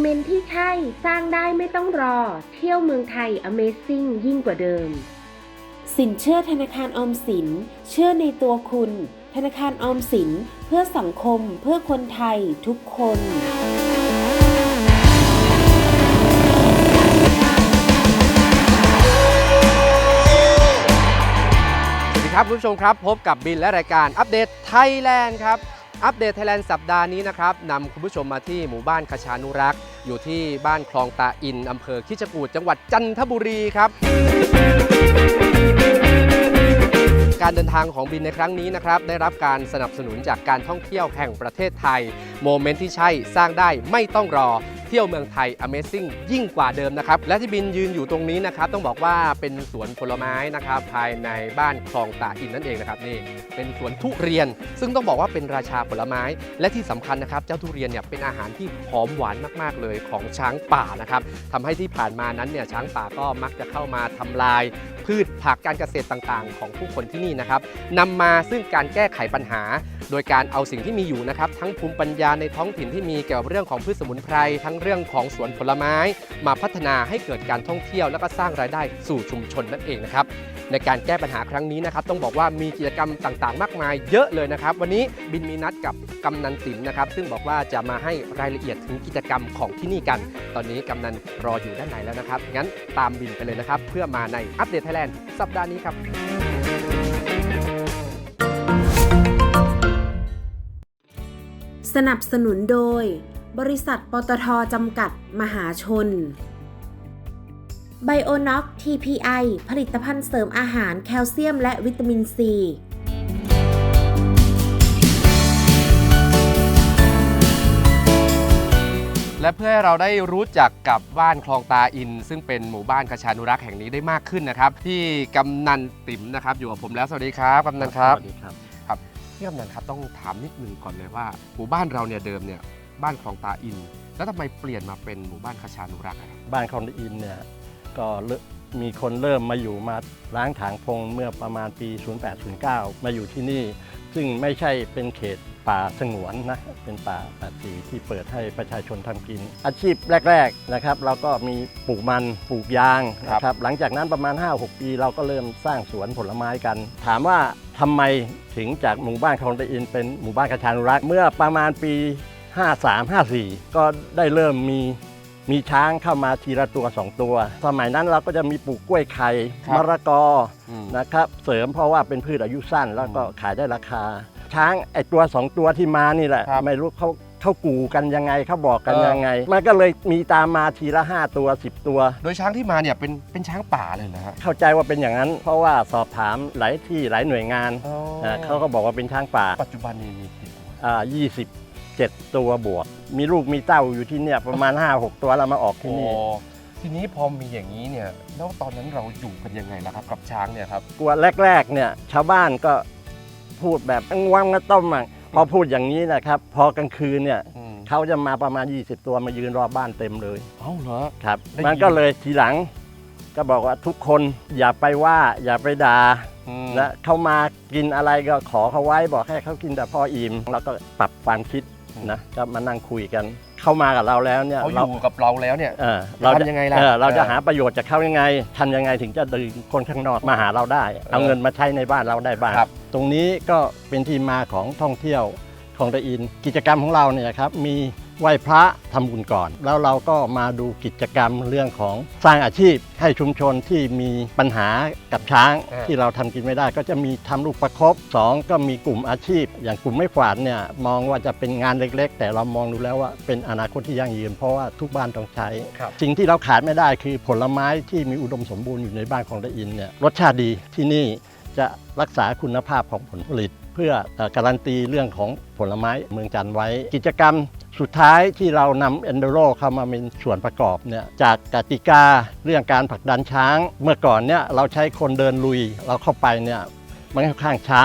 เมนต์ที่ใช่สร้างได้ไม่ต้องรอ เที่ยวเมืองไทย Amazing ยิ่งกว่าเดิม สินเชื่อธนาคารออมสิน เชื่อในตัวคุณ ธนาคารออมสินเพื่อสังคมเพื่อคนไทยทุกคนสวัสดีครับคุณผู้ชมครับ พบกับบินและรายการอัปเดตไทยแลนด์ครับ อัปเดตไทยแลนด์สัปดาห์นี้นะครับนำคุณผู้ชมมาที่หมู่บ้านคชานุรักษ์ อยู่ที่บ้านคลองตาอินอำเภอคิชกูดจังหวัดจันทบุรีครับ การเดินทางของบินในครั้งนี้นะครับได้รับการสนับสนุนจากการท่องเที่ยวแห่งประเทศไทย โมเมนต์ที่ใช่สร้างได้ไม่ต้องรอ เที่ยวเมืองไทย Amazing ยิ่งกว่าเดิมนะครับ และที่บินยืนอยู่ตรงนี้นะครับ ต้องบอกว่าเป็นสวนผลไม้นะครับ ภายในบ้านคลองตาอินนั่นเองนะครับนี่เป็นสวนทุเรียน ซึ่งต้องบอกว่าเป็นราชาผลไม้ และที่สำคัญนะครับ เจ้าทุเรียนเนี่ยเป็นอาหารที่หอมหวานมาก ๆ เลยของช้างป่านะครับทำให้ที่ผ่านมานั้นเนี่ยช้างป่าก็มักจะเข้ามาทำลาย พืชผักการเกษตรต่างๆ ของผู้คนที่นี่นะครับนำมาซึ่งการแก้ไขปัญหา โดยการเอาสิ่งที่มีอยู่นะครับ ทั้งภูมิปัญญาในท้องถิ่นที่มีเกี่ยวกับเรื่องของพืชสมุนไพรทั้งเรื่องของสวนผลไม้ มาพัฒนาให้เกิดการท่องเที่ยว และก็สร้างรายได้สู่ชุมชนนั่นเองนะครับ ในการแก้ปัญหาครั้งนี้นะครับต้องบอกว่ามีกิจกรรมต่างๆ มากมายเยอะเลยนะครับ วันนี้บินมีนัดกับกำนันติ๋มนะครับ ซึ่งบอกว่าจะมาให้รายละเอียดถึงกิจกรรมของที่นี่กัน ตอนนี้กำนันรออยู่ด้านในแล้วนะครับ งั้นตามบินไปเลยนะครับ เพื่อมาในอัปเดตไทยแลนด์สัปดาห์นี้ครับสนับสนุนโดย บริษัทปตทจำกัดมหาชน ไบโอน็อก TPI ผลิตภัณฑ์เสริมอาหารแคลเซียมและวิตามินซีและเพื่อให้เราได้รู้จักกับบ้านคลองตาอิน ซึ่งเป็นหมู่บ้านกระชานุรักษ์แห่งนี้ได้มากขึ้นนะครับ ที่กำนันติ๋มนะครับ อยู่กับผมแล้วสวัสดีครับกำนันครับสวัสดีครับพี่กำนันครับต้องถามนิดนึงก่อนเลยว่า หมู่บ้านเราเนี่ยเดิมเนี่ยบ้านคลองตาอิน แล้วทำไมเปลี่ยนมาเป็นหมู่บ้านกระชานุรักษ์อะครับบ้านคลองตะอินเนี่ย ก็เริ่มมีคนเริ่มมาอยู่มาล้างถางพงเมื่อประมาณปี 0809 มาอยู่ที่นี่ ซึ่งไม่ใช่เป็นเขตป่าสงวนนะ เป็นป่าป่าสีที่เปิดให้ประชาชนทำกิน อาชีพแรก ๆนะครับ เราก็มีปลูกมันปลูกยางนะครับ หลังจากนั้นประมาณ 5-6 ปีเราก็เริ่มสร้างสวนผลไม้กัน ถามว่าทำไมถึงจากหมู่บ้านคลองตะอินเป็นหมู่บ้านกระชานุรักษ์เมื่อประมาณปี 53-54 ก็ได้เริ่มมี มีช้างเข้ามาทีละตัวสองตัว สมัยนั้นเราก็จะมีปลูกกล้วยไข่ครับมะระกออืมนะครับ เสริมเพราะว่าเป็นพืชอายุสั้นแล้วก็ขายได้ราคา ช้างไอตัวสองตัวที่มานี่แหละ ครับไม่รู้เขาเขากูกันยังไงเขาบอกกันเออ ยังไง มันก็เลยมีตามมาทีละห้าตัว10ตัว โดยช้างที่มาเนี่ยเป็นเป็นช้างป่าเลยนะฮะเข้าใจว่าเป็นอย่างนั้น เพราะว่าสอบถามหลายที่หลายหน่วยงานอ่าเขาก็บอกว่าเป็นช้างป่าปัจจุบันนี้มีกี่ตัวอ่า27 ตัวบวก มีลูกมีเต้าอยู่ที่เนี่ยประมาณ 5-6 ตัวเรามาออกที่นี่ โอ้ทีนี้พอมีอย่างนี้เนี่ยแล้วตอนนั้นเราอยู่กันยังไงล่ะครับกับช้างเนี่ยครับ กลัวแรกๆเนี่ยชาวบ้านก็พูดแบบงวังกระต้มอะพอพูดอย่างนี้นะครับ พอกลางคืนเนี่ยอืมเขาจะมาประมาณ 20 ตัวมายืนรอบบ้านเต็มเลยเอ้าเหรอ ครับ ได้ยิน มันก็เลยทีหลัง ก็บอกว่าทุกคนอย่าไปว่าอย่าไปด่าอืมนะเขามากินอะไรก็ขอเขาไว้บอกให้เขากินแต่พออิ่มแล้วก็ปรับความคิด นะก็มานั่งคุยกัน เข้ามากับเราแล้วเนี่ยเขาอเรายู่กับเราแล้วเนี่ยเออเราจะทำยังไงล่ะเออเราจะเออหาประโยชน์จากเขายังไงทำยังไงถึงจะดึงคนข้างนอกมาหาเราได้ เอาเงินมาใช้ในบ้านเราได้บ้างครับตรงนี้ก็เป็นที่มาของท่องเที่ยว ของตะอิน กิจกรรมของเราเนี่ยครับมีไหว้พระทำบุญก่อน แล้วเราก็มาดูกิจกรรมเรื่องของสร้างอาชีพให้ชุมชนที่มีปัญหากับช้างอ่าที่เราทำกินไม่ได้ ก็จะมีทำลูกประคบสองก็มีกลุ่มอาชีพ อย่างกลุ่มไม่ฝาดเนี่ยมองว่าจะเป็นงานเล็กๆ แต่เรามองดูแล้วว่าเป็นอนาคตที่ยั่งยืนเพราะว่าทุกบ้านต้องใช้ครับสิ่งที่เราขาดไม่ได้คือผลไม้ที่มีอุดมสมบูรณ์อยู่ในบ้านของตะอินเนี่ยรสชาติดีที่นี่ จะรักษาคุณภาพของผลผลิต เพื่อเอ่อการันตีเรื่องของผลไม้เมืองจันทร์ไว้ กิจกรรมสุดท้ายที่เรานำ Enduro เข้ามาเป็นส่วนประกอบเนี่ยจากกติกาเรื่องการผลักดันช้าง เมื่อก่อนเนี่ยเราใช้คนเดินลุยเราเข้าไปเนี่ยมันค่อนข้างช้า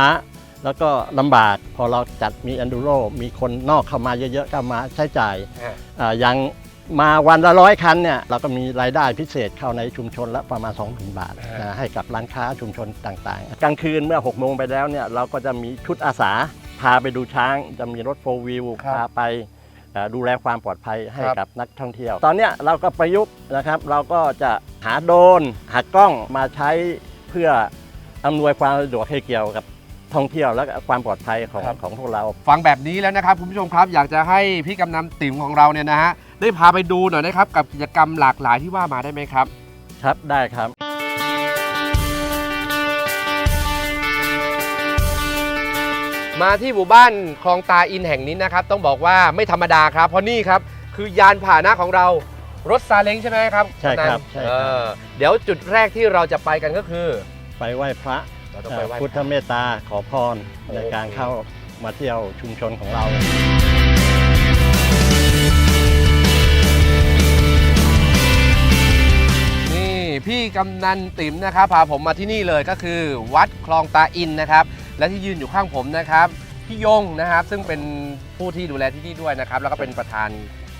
แล้วก็ลำบากพอเราจัดมี Enduro มีคนนอกเข้ามาเยอะๆก็มาใช้จ่ายอ่าอ่าอย่าง มาวันละร้อยคันเนี่ยเราก็มีรายได้พิเศษเข้าในชุมชนละประมาณ 2,000บาทอ่านนะให้กับร้านค้าชุมชนต่างๆ กลางคืนเมื่อ 6 โมงไปแล้วเนี่ยเราก็จะมีชุดอาสาพาไปดูช้าง จะมีรถโฟวิวครับพาไปเอ่อดูแลความปลอดภัยให้ครับกับนักท่องเที่ยว ตอนเนี้ยเราก็ประยุกต์นะครับ เราก็จะหาโดรนหากล้องมาใช้เพื่ออำนวยความสะดวกให้เกี่ยวกับ ท่องเที่ยวและความปลอดภัยของของพวกเรา ฟังแบบนี้แล้วนะครับคุณผู้ชมครับอยากจะให้พี่กำนันติ๋มของเราเนี่ยนะฮะได้พาไปดูหน่อยนะครับกับกิจกรรมหลากหลายที่ว่ามาได้ไหมครับ ครับได้ครับ มาที่หมู่บ้านคลองตาอินแห่งนี้นะครับ ต้องบอกว่าไม่ธรรมดาครับ เพราะนี่ครับ คือยานพาหนะของเรารถซาเล้งใช่ไหมครับใช่ครับกำนันใช่ครับ เออเดี๋ยวจุดแรกที่เราจะไปกันก็คือ ไปไหว้พระ เราต้องเอ่ไปอไหว้พุทธเมตตาขอพรในการเข้ามาเที่ยวชุมชนของเรา นี่พี่กำนันติ๋มนะครับพาผมมาที่นี่เลยก็คือ วัดคลองตาอินนะครับ และที่ยืนอยู่ข้างผมนะครับพี่ยงนะครับ ซึ่งเป็นผู้ที่ดูแลที่นี่ด้วยนะครับ แล้วก็เป็นประธาน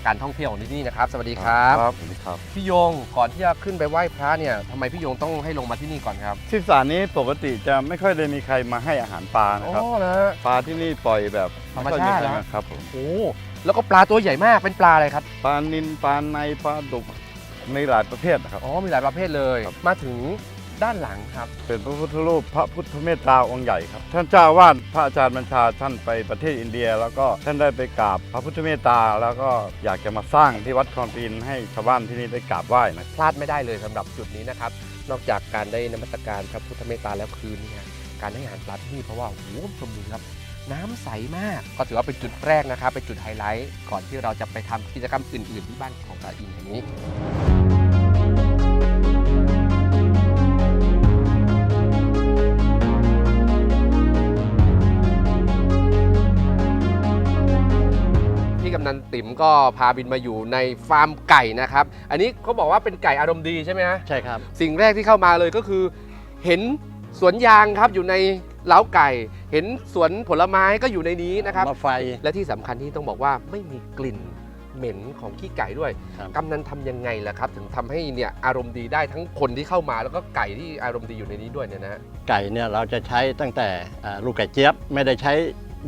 การท่องเที่ยวของที่นี่นะครับ สวัสดีครับครับสวัสดีครับ พี่ยงก่อนที่จะขึ้นไปไหว้พระเนี่ยทำไมพี่ยงต้องให้ลงมาที่นี่ก่อนครับ ที่สารนี้ปกติจะไม่ค่อยได้มีใครมาให้อาหารปลานะครับอ๋อนะ ปลาที่นี่ปล่อยแบบธรรมชาติไค่อยใคเหรอครับผมโอ้แล้วก็ปลาตัวใหญ่มากเป็นปลาอะไรครับ ปลานินปลาในปลาดุกในหลายประเภทนะครับ อ๋อมีหลายประเภทเลย ครับ มาถึง ด้านหลังครับ เป็นพระพุทธรูปพระพุทธเมตตาองค์ใหญ่ครับ ท่านเจ้าอาวาดพระอาจารย์บัญชาท่านไปประเทศอินเดีย แล้วก็ท่านได้ไปกราบพระพุทธเมตตา แล้วก็อยากจะมาสร้างที่วัดคลองปีนให้ชาวบ้านที่นี่ได้กราบไหว้นะพลาดไม่ได้เลยสำหรับจุดนี้นะครับ นอกจากการได้นมัสการพระพุทธเมตตาแล้วคืนเนี่ยการให้อาหารปลาที่นี่เพราะว่าโอ้โหชมดูครับน้ำใสมาก ก็ถือว่าเป็นจุดแรกนะครับ เป็นจุดไฮไลท์ ก่อนที่เราจะไปทำกิจกรรมอื่น ๆ ที่บ้านของตาอินแห่งนี้ กำนันติ๋มก็พาบินมาอยู่ในฟาร์มไก่นะครับ อันนี้เขาบอกว่าเป็นไก่อารมณ์ดีใช่ไหมฮะใช่ครับ สิ่งแรกที่เข้ามาเลยก็คือ เห็นสวนยางครับอยู่ในเล้าไก่ เห็นสวนผลไม้ก็อยู่ในนี้นะครับ มาไฟ และที่สำคัญที่ต้องบอกว่าไม่มีกลิ่นเหม็นของขี้ไก่ด้วย ครับ กำนันทำยังไงล่ะครับ ถึงทำให้เนี่ยอารมณ์ดีได้ทั้งคนที่เข้ามาแล้วก็ไก่ที่อารมณ์ดีอยู่ในนี้ด้วยเนี่ยนะฮะไก่เนี่ยเราจะใช้ตั้งแต่อ่าลูกไก่เจี๊ยบไม่ได้ใช้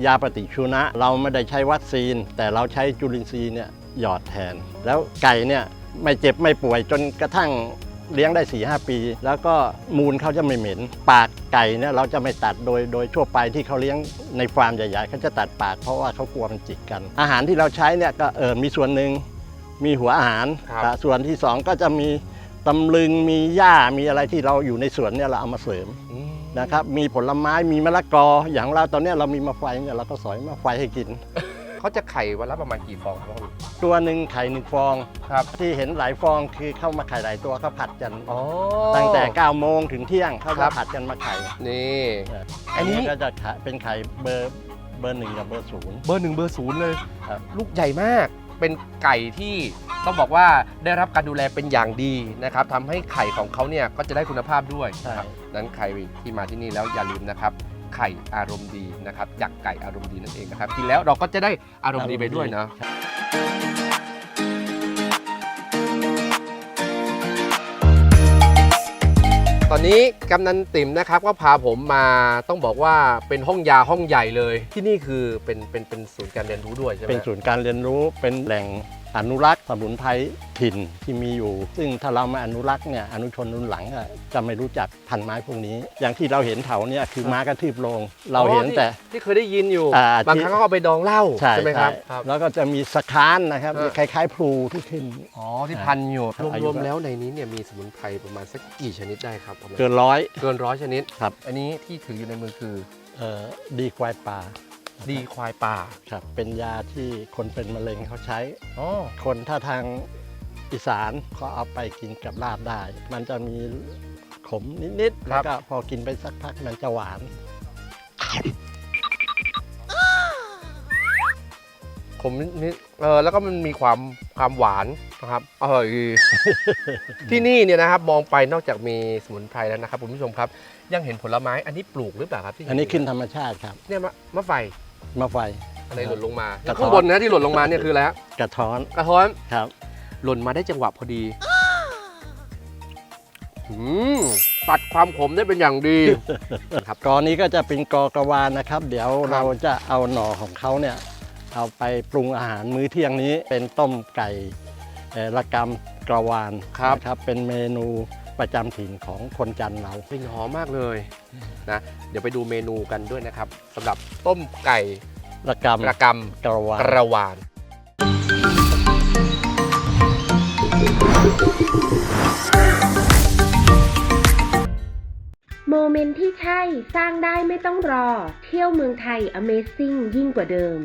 ยาปฏิชีวนะ เราไม่ได้ใช้วัคซีน แต่เราใช้จุลินทรีย์เนี่ยหยอดแทน แล้วไก่เนี่ยไม่เจ็บไม่ป่วยจนกระทั่งเลี้ยงได้4ีหปี แล้วก็มูลเขาจะไม่เหม็น ปากไก่เนี่ยเราจะไม่ตัดโดยโดยทั่วไปที่เขาเลี้ยงในฟาร์มใหญ่ๆเขาจะตัดปากเพราะว่าเขากลัวมันจิกกัน อาหารที่เราใช้เนี่ยก็เออมีส่วนหนึ่งมีหัวอาหารครับอ่าส่วนที่สองก็จะมีตำลึงมีหญ้ามีอะไรที่เราอยู่ในสวนเนี่ยเราเอามาเสริมอืม นะครับ มีผลไม้มีมะละกอ อย่างเราตอนเนี้ยเรามีมะไฟเนี่ยเราก็สอยมะไฟให้กิน เขาจะไข่วันละประมาณกี่ฟองครับพ่อตัวหนึ่งไข่หนึ่งฟองครับ ที่เห็นหลายฟองคือเข้ามาไข่หลายตัวเขาผัดกันอ๋อตั้งแต่9โมงถึงเที่ยงเขาครัจะบผัดกันมาไข่นี่อัอันนนี้นี้ก็จะขายเป็นไข่เบอร์เบอร์หนึ่งกับเบอร์ศูนย์เบอร์หนึ่งเบอร์ศูนย์เลยครับลูกใหญ่มากเป็นไก่ที่ต้องบอกว่าได้รับการดูแลเป็นอย่างดีนะครับทำให้ไข่ของเขาเนี่ยก็จะได้คุณภาพด้วยใช่ นั้นใครที่มาที่นี่แล้วอย่าลืมนะครับไข่อารมณ์ดีนะครับจากไก่อารมณ์ดีนั่นเองนะครับกินแล้วเราก็จะได้อารมณ์ดีไปด้วยเนาะตอนนี้กำนันติ๋มนะครับก็พาผมมาต้องบอกว่าเป็นห้องยาห้องใหญ่เลย ที่นี่คือเป็นเป็นเป็นศูนย์การเรียนรู้ด้วยใช่ไหมเป็นศูนย์การเรียนรู้เป็นแหล่งอนุรักษ์สมุนไพรถิ่นที่มีอยู่ ซึ่งถ้าเราไม่อนุรักษ์เนี่ยอนุชนรุ่นหลังอะจะไม่รู้จักพันไม้พวกนี้ อย่างที่เราเห็นเถาเนี่ยคือม้ากระทืบโลง เราเห็นอ๋อที่แต่ ที่เคยได้ยินอยู่ อ่าบางที่ ครั้งก็เอาไปดองเหล้าใช่ไหมครับใช่ครับ แล้วก็จะมีสคานนะครับเออ คล้ายๆพลูที่ขึ้น อ๋อที่พันอยู่ครับอายุรวมก็ๆแล้วในนี้เนี่ยมีสมุนไพรประมาณสักกี่ชนิดได้ครับประมาณเกินร้อย เกินร้อยชนิดครับ อันนี้ที่ถืออยู่ในมือคือ เอ่อดีควายป่า ดีควายป่าครับ เป็นยาที่คนเป็นมะเร็งเขาใช้ อ๋อ คนถ้าทางอีสานก็เอาไปกินกับลาบได้ มันจะมีขมนิดๆแล้วก็พอกินไปสักพักมันจะหวานผมนิดเออแล้วก็มันมีความความหวานนะครับอร่อยดี ที่นี่เนี่ยนะครับมองไปนอกจากมีสมุนไพรแล้วนะครับคุณผู้ชมครับ ยังเห็นผลไม้อันนี้ปลูกหรือเปล่าครับที่เห็อันนี้ขึ้นธรรมชาติครับ เนี่ยมะมะไฟ มะไฟ อะไรหล่นลงมากระท้อน ข้างบนนะที่หล่นลงมาเนี่ยคืออะไรฮะกระท้อนกระท้อนครับ หล่นมาได้จังหวะพอดีอืมตัดความขมได้เป็นอย่างดีครับกอนี้ก็จะเป็นกอกระวานนะครับ เดี๋ยวครับ เราจะเอาหน่อของเขาเนี่ยเอาไปปรุงอาหารมื้อเที่ยงนี้เป็นต้มไก่เอ่อระกำกระวานครับนะครับเป็นเมนู ประจำถิ่นของคนจันทร์เรา กลิ่นหอมมากเลยนะเดี๋ยวไปดูเมนูกันด้วยนะครับสำหรับต้มไก่ระกกระกำกระวาำนกระวาน โมเมนต์ที่ใช่สร้างได้ไม่ต้องรอ เที่ยวเมืองไทย Amazing ยิ่งกว่าเดิม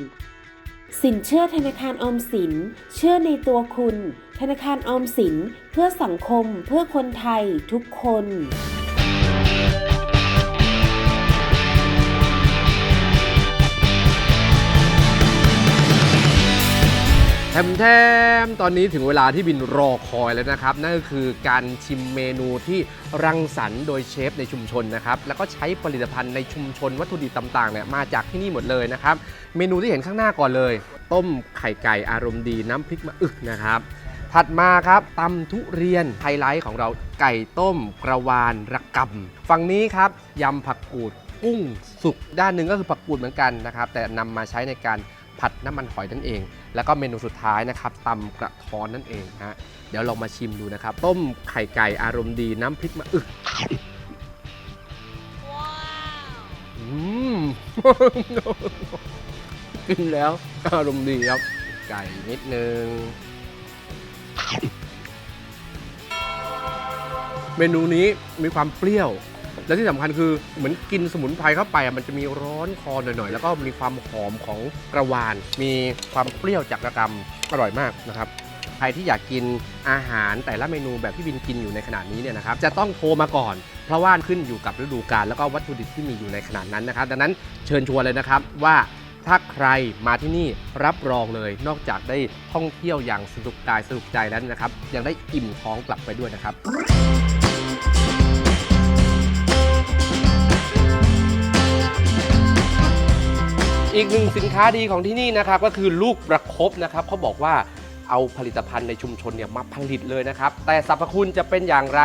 สินเชื่อธนาคารออมสิน เชื่อในตัวคุณ ธนาคารออมสินเพื่อสังคมเพื่อคนไทยทุกคน แถมแถมตอนนี้ถึงเวลาที่บินรอคอยแล้วนะครับ นั่นก็คือการชิมเมนูที่รังสรรค์โดยเชฟในชุมชนนะครับ แล้วก็ใช้ผลิตภัณฑ์ในชุมชนวัตถุดิบต่างๆเนี่ยมาจากที่นี่หมดเลยนะครับ เมนูที่เห็นข้างหน้าก่อนเลย ต้มไข่ไก่อารมณ์ดีน้ำพริกมะอึกนะครับ ถัดมาครับตำทุเรียนไฮไลท์ของเราไก่ต้มกระวานระกำฝั่งนี้ครับยำผักกูดกุ้งสุกด้านหนึ่งก็คือผักกูดเหมือนกันนะครับแต่นำมาใช้ในการ ผัดน้ำมันหอยนั่นเอง แล้วก็เมนูสุดท้ายนะครับตำกระท้อนนั่นเองฮะเดี๋ยวลองมาชิมดูนะครับ ต้มไข่ไก่อารมณ์ดีน้ำพริกมะอึกอืมกินแล้วอารมณ์ดีครับ ไก่นิดนึง เมนูนี้มีความเปรี้ยว และที่สำคัญคือเหมือนกินสมุนไพรเข้าไปอะมันจะมีร้อนคอหน่อยๆ แล้วก็มีความหอมของกระวาน มีความเปรี้ยวจากระกำอร่อยมากนะครับใครที่อยากกินอาหารแต่ละเมนูแบบที่บินกินอยู่ในขณะนี้เนี่ยนะครับจะต้องโทรมาก่อน เพราะว่าขึ้นอยู่กับฤดูกาลแล้วก็วัตถุดิบที่มีอยู่ในขณะนั้นนะครับ ดังนั้นเชิญชวนเลยนะครับว่าถ้าใครมาที่นี่รับรองเลย นอกจากได้ท่องเที่ยวอย่างสนุกกายสนุกใจแล้วนะครับ ยังได้อิ่มท้องกลับไปด้วยนะครับ อีกหนึ่งสินค้าดีของที่นี่นะครับก็คือลูกประคบนะครับเขาบอกว่าเอาผลิตภัณฑ์ในชุมชนเนี่ยมาผลิตเลยนะครับ แต่สรรพคุณจะเป็นอย่างไร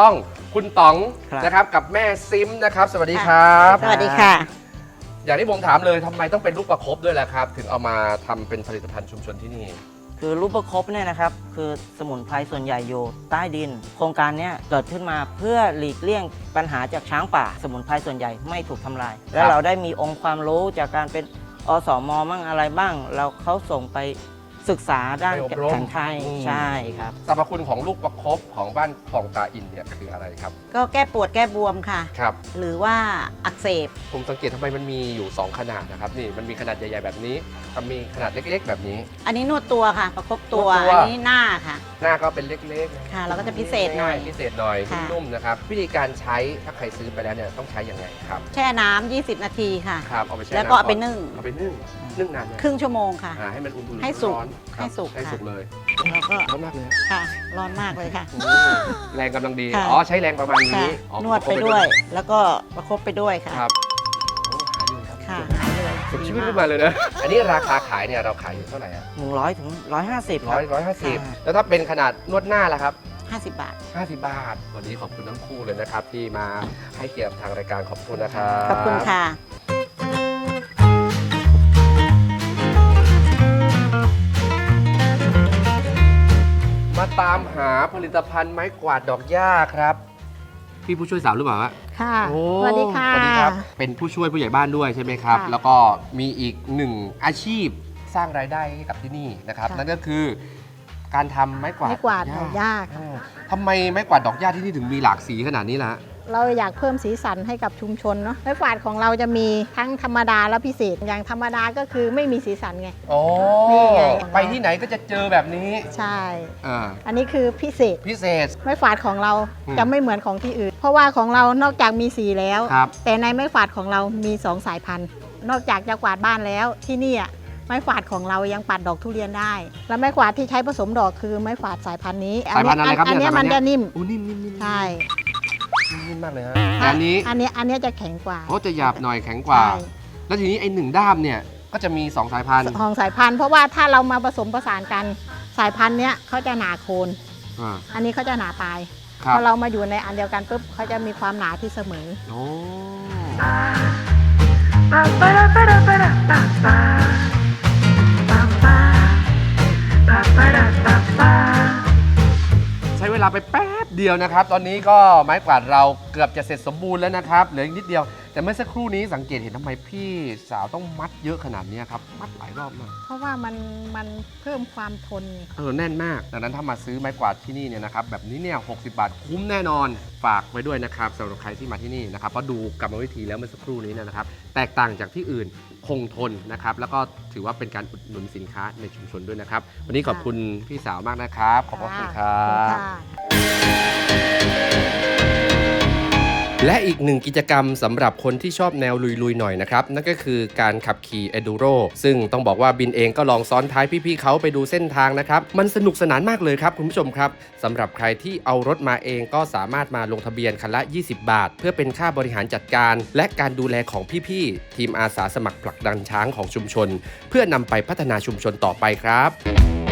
ต้องคุณต๋องครับ นะครับกับแม่ซิมนะครับ สวัสดีครับ สวัสดีค่ะ อย่างที่ผมถามเลยทำไมต้องเป็นลูกประคบด้วยล่ะครับ ถึงเอามาทำเป็นผลิตภัณฑ์ชุมชนที่นี่ คือรูปประคบเนี่ยนะครับคือสมุนไพรส่วนใหญ่อยู่ใต้ดิน โครงการเนี้ยเกิดขึ้นมาเพื่อหลีกเลี่ยงปัญหาจากช้างป่า สมุนไพรส่วนใหญ่ไม่ถูกทำลาย และเราได้มีองค์ความรู้จากการเป็นอสมมั่งอะไรบ้าง เราเขาส่งไป ศึกษาด้านไปอบรม แผนไทยอืมใช่ครับ สรรพคุณของลูกประคบของบ้านคลองตาอินเนี่ยคืออะไรครับ ก็แก้ปวดแก้บวมค่ะ ครับ หรือว่าอักเสบผมสังเกตทำไมมันมีอยู่ 2 ขนาดนะครับนี่มันมีขนาดใหญ่ๆแบบนี้กับมีขนาดเล็กๆ แบบนี้ อันนี้นวดตัวค่ะ ประคบตัวนวดตัว อันนี้หน้าค่ะ หน้าก็เป็นเล็กๆนะค่ะเราก็จะพิเศษหน่อยพิเศษหน่อยค่ะ นุ่มๆนะครับวิธีการใช้ถ้าใครซื้อไปแล้วเนี่ยต้องใช้ยังไงครับแช่น้ำ20 นาทีค่ะ ครับเอาไปแช่แล้วก็ำเอาไปนนึ่ง เอาไปนึ่งนึ่งนานไหมครึ่งชั่วโมงค่ะ อ่าให้มันอุ่นๆให้สุกร้อนๆครับให้สุกให้ค่ะสุกเลยแล้วก็ร้อนมากเลยค่ะ ร้อนมากเลยค่ะโอ้แรงกำลังดี ค่ะ อ๋อ ใช้แรงประมาณค่ะนี้อ๋อนวดไปด้วยแล้วก็ประคบไปด้วยค่ะ ครับโอ้หายเลยครับค่ะหายเลยสดชื่นขึ้นมาเลยนะ อันนี้ราคาขายเนี่ยเราขายอยู่เท่าไหร่อะ100ถึง150ร้คอรัยบร้อยห้าสิบค่ะแล้วถ้าเป็นขนาดนวดหน้าล่ะครับ50บาท 50 บาท วันนี้ขอบคุณทั้งคู่เลยนะครับ ที่มาให้เกียรติทางรายการขอบคุณนะครับ ขอบคุณค่ะ มาตามหาผลิตภัณฑ์ไม้กวาดดอกหญ้าครับ พี่ผู้ช่วยสาวหรือเปล่าฮะค่ะโอ้สวัสดีค่ะ สวัสดีครับ เป็นผู้ช่วยผู้ใหญ่บ้านด้วยใช่ไหมครับ ค่ะแล้วก็มีอีกหนึ่งอาชีพสร้างรายได้ให้กับที่นี่นะครับ ค่ะ นั่นก็คือการทำไม้กวาดไม้กวาดดอกหญ้าค่ะเออทำไมไม้กวาดดอกหญ้าที่นี่ถึงมีหลากสีขนาดนี้ล่ะฮะ เราอยากเพิ่มสีสันให้กับชุมชนเนาะไม้กวาดของเราจะมีทั้งธรรมดาและพิเศษ อย่างธรรมดาก็คือไม่มีสีสันไง โอ้นี่ไง ไปที่ไหนก็จะเจอแบบนี้ใช่ อ่าอันนี้คือพิเศษ พิเศษ ไม้กวาดของเราอืมจะไม่เหมือนของที่อื่น เพราะว่าของเรานอกจากมีสีแล้ว ครับ แต่ในไม้กวาดของเรามีสองสายพันธุ์ นอกจากจะกวาดบ้านแล้วที่นี่อะไม้กวาดของเรายังปัดดอกทุเรียนได้ และไม้กวาดที่ใช้ผสมดอกคือไม้กวาดสายพันธุ์นี้สายพันธุ์อะไรครับอันเนี่ยเนี้ยมันสายพันธุ์จะนิ่มโอ้นิ่มนิ่มนิ่มใช่ นิ่มมากเลยฮะอันนี้ อันนี้อันนี้จะแข็งกว่าเพราะจะหยาบหน่อยแข็งกว่าแล้วทีนี้ไอ้หนึ่งด้ามเนี่ยก็จะมี 2 สายพันธุ์สองสายพันธุ์เพราะว่าถ้าเรามาผสมประสานกันสายพันธุ์เนี้ยเขาจะหนาโคนอันนี้เขาจะหนาปลายพอเรามาอยู่ในอันเดียวกันปุ๊บเขาจะมีความหนาที่เสมอใช้เวลาไปแป๊บ เดียวนะครับ ตอนนี้ก็ไม้กวาดเราเกือบจะเสร็จสมบูรณ์แล้วนะครับ เหลืออีกนิดเดียว แต่เมื่อสักครู่นี้สังเกตเห็นทำไมพี่สาวต้องมัดเยอะขนาดนี้ครับ มัดหลายรอบมาก เพราะว่ามันมันเพิ่มความทนเออแน่นมาก ดังนั้นถ้ามาซื้อไม้กวาดที่นี่เนี่ยนะครับแบบนี้เนี่ย60บาทคุ้มแน่นอน ฝากไว้ด้วยนะครับสำหรับใครที่มาที่นี่นะครับเพราะดูกรรมวิธีแล้วเมื่อสักครู่นี้เนยนะครับ แตกต่างจากที่อื่นคงทนนะครับ แล้วก็ถือว่าเป็นการอุดหนุนสินค้าในชุมชนด้วยนะครับ วันนี้ขอบคุณพี่สาวมากนะครับ ขอบพระคุณครัขอบคุณบค่ะ และอีกหนึ่งกิจกรรมสำหรับคนที่ชอบแนวลุยๆหน่อยนะครับ นั่นก็คือการขับขี่ Enduro ซึ่งต้องบอกว่าบินเองก็ลองซ้อนท้ายพี่ๆเขาไปดูเส้นทางนะครับ มันสนุกสนานมากเลยครับคุณผู้ชมครับสำหรับใครที่เอารถมาเองก็สามารถมาลงทะเบียนคันละ 20 บาท เพื่อเป็นค่าบริหารจัดการ และการดูแลของพี่ๆทีมอาสาสมัครผลักดันช้างของชุมชน เพื่อนำไปพัฒนาชุมชนต่อไปครับ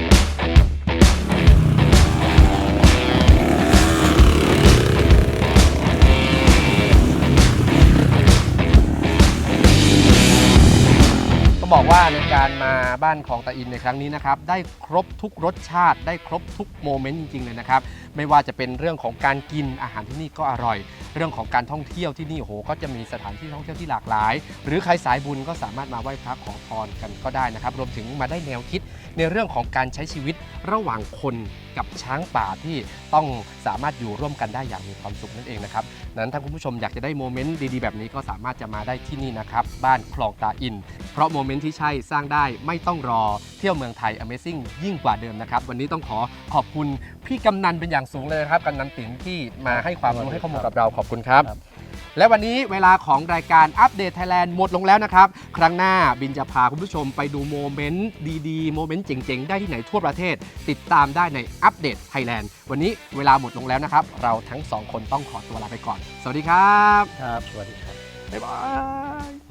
ว่าในการมาบ้านของตาอินในครั้งนี้นะครับได้ครบทุกรสชาติได้ครบทุกโมเมนต์จริงๆเลยนะครับ ไม่ว่าจะเป็นเรื่องของการกินอาหารที่นี่ก็อร่อย เรื่องของการท่องเที่ยวที่นี่โหก็จะมีสถานที่ท่องเที่ยวที่หลากหลาย หรือใครสายบุญก็สามารถมาไหว้พระขอพรกันก็ได้นะครับ รวมถึงมาได้แนวคิดในเรื่องของการใช้ชีวิตระหว่างคนกับช้างป่าที่ต้องสามารถอยู่ร่วมกันได้อย่างมีความสุขนั่นเองนะครับนั้นถ้าคุณผู้ชมอยากจะได้โมเมนต์ดีๆแบบนี้ก็สามารถจะมาได้ที่นี่นะครับบ้านคลองตาอิน เพราะโมเมนต์ที่ใช่สร้างได้ไม่ต้องรอเที่ยวเมืองไทย Amazing ยิ่งกว่าเดิมนะครับวันนี้ต้องขอขอบคุณพี่กำนันเป็นอย่างสูงเลยนะครับกำนันติ๋งที่มาให้ความรู้ให้ข้อมูลกับเราขอบคุณครับครับ และวันนี้เวลาของรายการอัปเดตไทยแลนด์หมดลงแล้วนะครับ ครั้งหน้าบินจะพาคุณผู้ชมไปดูโมเมนต์ดีๆ โมเมนต์เจ๋งๆ ได้ที่ไหนทั่วประเทศ ติดตามได้ในอัปเดตไทยแลนด์วันนี้เวลาหมดลงแล้วนะครับ เราทั้งสองคนต้องขอตัวลาไปก่อน สวัสดีครับ ครับ สวัสดีครับบ๊ายบาย